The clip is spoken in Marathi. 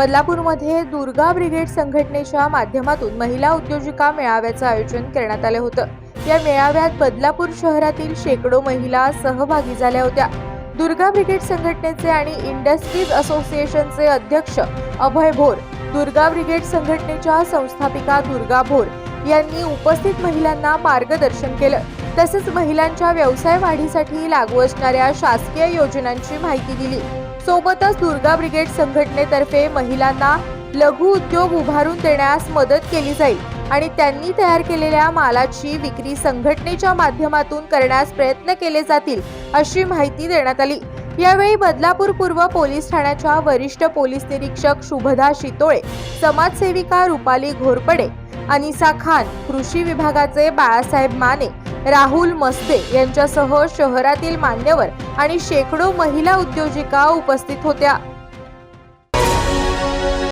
बदलापूरमध्ये दुर्गा ब्रिगेड संघटनेच्या माध्यमातून महिला उद्योजिका मेळाव्याचं आयोजन करण्यात आलं होतं. या मेळाव्यात बदलापूर शहरातील शेकडो महिला सहभागी झाल्या होत्या. दुर्गा ब्रिगेड संघटनेचे आणि इंडस्ट्रीज असोसिएशनचे अध्यक्ष अभय भोर दुर्गा ब्रिगेड संघटनेच्या संस्थापिका दुर्गा भोर यांनी उपस्थित महिलांना मार्गदर्शन केलं. तसेच महिलांच्या व्यवसाय वाढीसाठी लागू असणाऱ्या शासकीय योजनांची माहिती दिली. सोबतच दुर्गा ब्रिगेड संघटनेतर्फे महिलांना लघु उद्योग उभारून देण्यास मदत केली जाईल आणि त्यांनी तयार केलेल्या मालाची विक्री संघटनेच्या माध्यमातून करण्यास प्रयत्न केले जातील अशी माहिती देण्यात आली. यावेळी बदलापूर पूर्व पोलीस ठाण्याच्या वरिष्ठ पोलीस निरीक्षक शुभदा शितोळे समाजसेविका रुपाली घोरपडे अनिसा खान कृषी विभागाचे बाळासाहेब माने राहुल मस्ते यांच्यासह शहरातील मान्यवर आणि शेकडो महिला उद्योजिका उपस्थित होत्या.